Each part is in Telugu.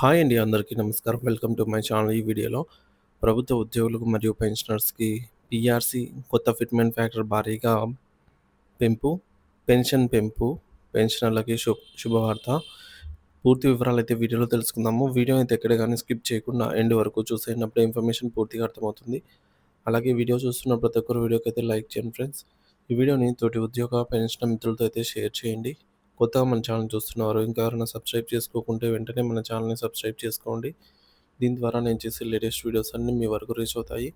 హాయ్ అండి అందరికీ నమస్కారం. వెల్కమ్ టు మై ఛానల్ ఈ వీడియోలో. ప్రభుత్వ ఉద్యోగులకు మరియు పెన్షనర్స్కి పిఆర్సి కొత్త ఫిట్మెంట్ ఫ్యాక్టర్ భారీగా పెంపు పెన్షన్ పెంపు పెన్షనర్లకి శుభ శుభవార్త. పూర్తి వివరాలు అయితే వీడియోలో తెలుసుకుందాము. వీడియో అయితే ఎక్కడ కానీ స్కిప్ చేయకుండా ఎండ్ వరకు చూసేటప్పుడు ఇన్ఫర్మేషన్ పూర్తిగా అర్థమవుతుంది. అలాగే వీడియో చూస్తున్న ప్రతి ఒక్కరు వీడియోకి అయితే లైక్ చేయండి ఫ్రెండ్స్. ఈ వీడియోని తోటి ఉద్యోగ పెన్షన్ మిత్రులతో అయితే షేర్ చేయండి. కొత్తగా మన ఛానల్ చూస్తున్నారు ఇంకా ఎవరైనా సబ్స్క్రైబ్ చేసుకోకుంటే వెంటనే మన ఛానల్ని సబ్స్క్రైబ్ చేసుకోండి. దీని ద్వారా నేను చేసే లేటెస్ట్ వీడియోస్ అన్నీ మీ వరకు రీచ్ అవుతాయి.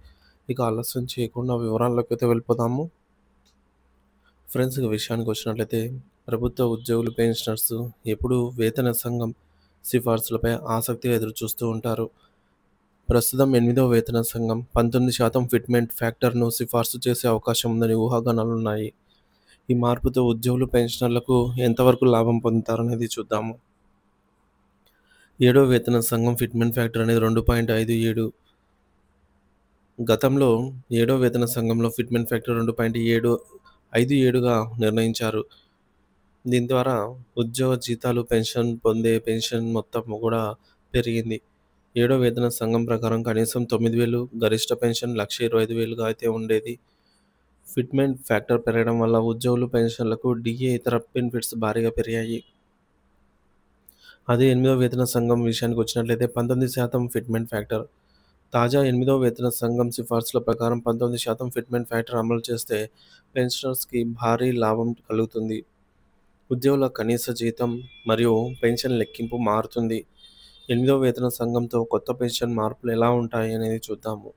ఇక ఆలస్యం చేయకుండా వివరాల్లోకి అయితే వెళ్ళిపోదాము. ఫ్రెండ్స్ ఇక విషయానికి వచ్చినట్లయితే ప్రభుత్వ ఉద్యోగులు పెన్షనర్స్ ఎప్పుడు వేతన సంఘం సిఫార్సులపై ఆసక్తిగా ఎదురు చూస్తూ ఉంటారు. ప్రస్తుతం ఎనిమిదవ వేతన సంఘం పంతొమ్మిది శాతం ఫిట్మెంట్ ఫ్యాక్టర్ను సిఫార్సు చేసే అవకాశం ఉందని ఊహాగానాలున్నాయి. ఈ మార్పుతో ఉద్యోగులు పెన్షనర్లకు ఎంతవరకు లాభం పొందుతారనేది చూద్దాము. ఏడో వేతన సంఘం ఫిట్మెంట్ ఫ్యాక్టర్ అనేది రెండు పాయింట్ ఐదు ఏడు. గతంలో ఏడో వేతన సంఘంలో ఫిట్మెంట్ ఫ్యాక్టర్ రెండు పాయింట్ ఏడు ఐదు ఏడుగా నిర్ణయించారు. దీని ద్వారా ఉద్యోగ జీతాలు పెన్షన్ పొందే పెన్షన్ మొత్తం కూడా పెరిగింది. ఏడో వేతన సంఘం ప్రకారం కనీసం తొమ్మిది వేలు గరిష్ట పెన్షన్ లక్ష ఇరవై ఐదు వేలుగా అయితే ఉండేది. ఫిట్మెంట్ ఫ్యాక్టర్ పెరగడం వల్ల ఉద్యోగులు పెన్షన్లకు డిఏ ఇతర బెనిఫిట్స్ భారీగా పెరిగాయి. అదే ఎనిమిదవ వేతన సంఘం విషయానికి వచ్చినట్లయితే పంతొమ్మిది శాతం ఫిట్మెంట్ ఫ్యాక్టర్. తాజా ఎనిమిదవ వేతన సంఘం సిఫార్సుల ప్రకారం పంతొమ్మిది శాతం ఫిట్మెంట్ ఫ్యాక్టర్ అమలు చేస్తే పెన్షనర్స్కి భారీ లాభం కలుగుతుంది. ఉద్యోగుల కనీస జీతం మరియు పెన్షన్ లెక్కింపు మారుతుంది. ఎనిమిదవ వేతన సంఘంతో కొత్త పెన్షన్ మార్పులు ఎలా ఉంటాయి అనేది చూద్దాము.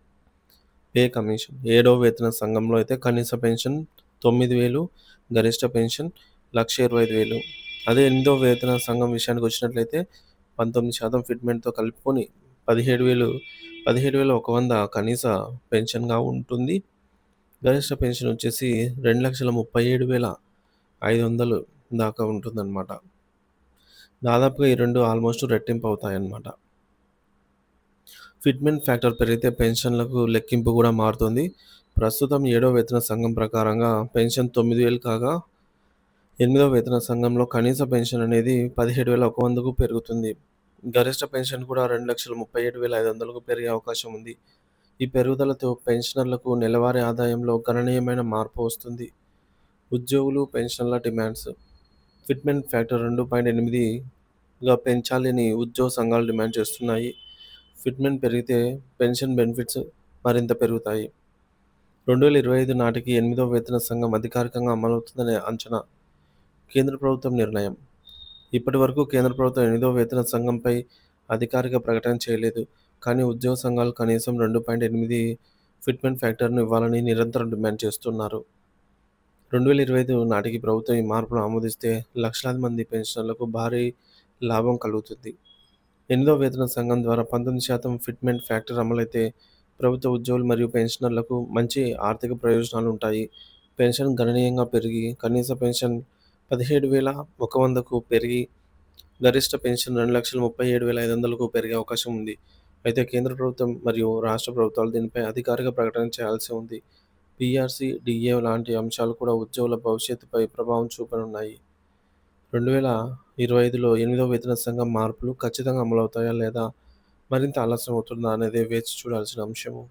Pay commission. ఏడవ వేతన సంఘంలో అయితే కనీస పెన్షన్ తొమ్మిది వేలు గరిష్ట పెన్షన్ లక్ష ఇరవై ఐదు వేలు. అదే ఎనిమిదవ వేతన సంఘం విషయానికి వచ్చినట్లయితే పంతొమ్మిది శాతం ఫిట్మెంట్తో కలుపుకొని పదిహేడు వేలు పదిహేడు వేల ఒక వంద కనీస పెన్షన్గా ఉంటుంది. గరిష్ట పెన్షన్ వచ్చేసి రెండు లక్షల ముప్పై ఏడు వేల ఐదు వందలు దాకా ఉంటుందన్నమాట. దాదాపుగా ఈ రెండు ఆల్మోస్ట్ రెట్టింపు అవుతాయన్నమాట. ఫిట్మెంట్ ఫ్యాక్టర్ పెరిగితే పెన్షన్లకు లెక్కింపు కూడా మారుతుంది. ప్రస్తుతం ఏడో వేతన సంఘం ప్రకారంగా పెన్షన్ తొమ్మిది వేలు కాగా ఎనిమిదో వేతన సంఘంలో కనీస పెన్షన్ అనేది పదిహేడు వేల ఒక వందకు పెరుగుతుంది. గరిష్ట పెన్షన్ కూడా రెండు లక్షల ముప్పై ఏడు వేల ఐదు వందలకు పెరిగే అవకాశం ఉంది. ఈ పెరుగుదలతో పెన్షనర్లకు నెలవారీ ఆదాయంలో గణనీయమైన మార్పు వస్తుంది. ఉద్యోగులు పెన్షన్ల డిమాండ్స్. ఫిట్మెంట్ ఫ్యాక్టర్ రెండు పాయింట్ ఎనిమిదిగా పెంచాలని ఉద్యోగ సంఘాలు డిమాండ్ చేస్తున్నాయి. ఫిట్మెంట్ పెరిగితే పెన్షన్ బెనిఫిట్స్ మరింత పెరుగుతాయి. రెండు వేల ఇరవై ఐదు నాటికి ఎనిమిదో వేతన సంఘం అధికారికంగా అమలవుతుందనే అంచనా కేంద్ర ప్రభుత్వం నిర్ణయం. ఇప్పటి వరకు కేంద్ర ప్రభుత్వం ఎనిమిదో వేతన సంఘంపై అధికారిక ప్రకటన చేయలేదు. కానీ ఉద్యోగ సంఘాలు కనీసం రెండు పాయింట్ ఎనిమిది ఫిట్మెంట్ ఫ్యాక్టర్ను ఇవ్వాలని నిరంతరం డిమాండ్ చేస్తున్నారు. రెండు వేల ఇరవై ఐదు నాటికి ప్రభుత్వం ఈ మార్పును ఆమోదిస్తే లక్షలాది మంది పెన్షనర్లకు భారీ లాభం కలుగుతుంది. ఎనిమిదో వేతన సంఘం ద్వారా పంతొమ్మిది శాతం ఫిట్మెంట్ ఫ్యాక్టర్ అమలైతే ప్రభుత్వ ఉద్యోగులు మరియు పెన్షనర్లకు మంచి ఆర్థిక ప్రయోజనాలు ఉంటాయి. పెన్షన్ గణనీయంగా పెరిగి కనీస పెన్షన్ పదిహేడు వేల ఒక వందకు పెరిగి గరిష్ట పెన్షన్ రెండు లక్షల ముప్పై ఏడు వేల ఐదు వందలకు పెరిగే అవకాశం ఉంది. అయితే కేంద్ర ప్రభుత్వం మరియు రాష్ట్ర ప్రభుత్వాలు దీనిపై అధికారిక ప్రకటన చేయాల్సి ఉంది. పిఆర్సీ డిఏ లాంటి అంశాలు కూడా ఉద్యోగుల భవిష్యత్తుపై ప్రభావం చూపనున్నాయి. రెండు వేల ఇరవై ఐదులో ఎనిమిదో వేతన సంఘం మార్పులు ఖచ్చితంగా అమలవుతాయా లేదా మరింత ఆలస్యం అవుతుందా అనేది వేచి చూడాల్సిన అంశము.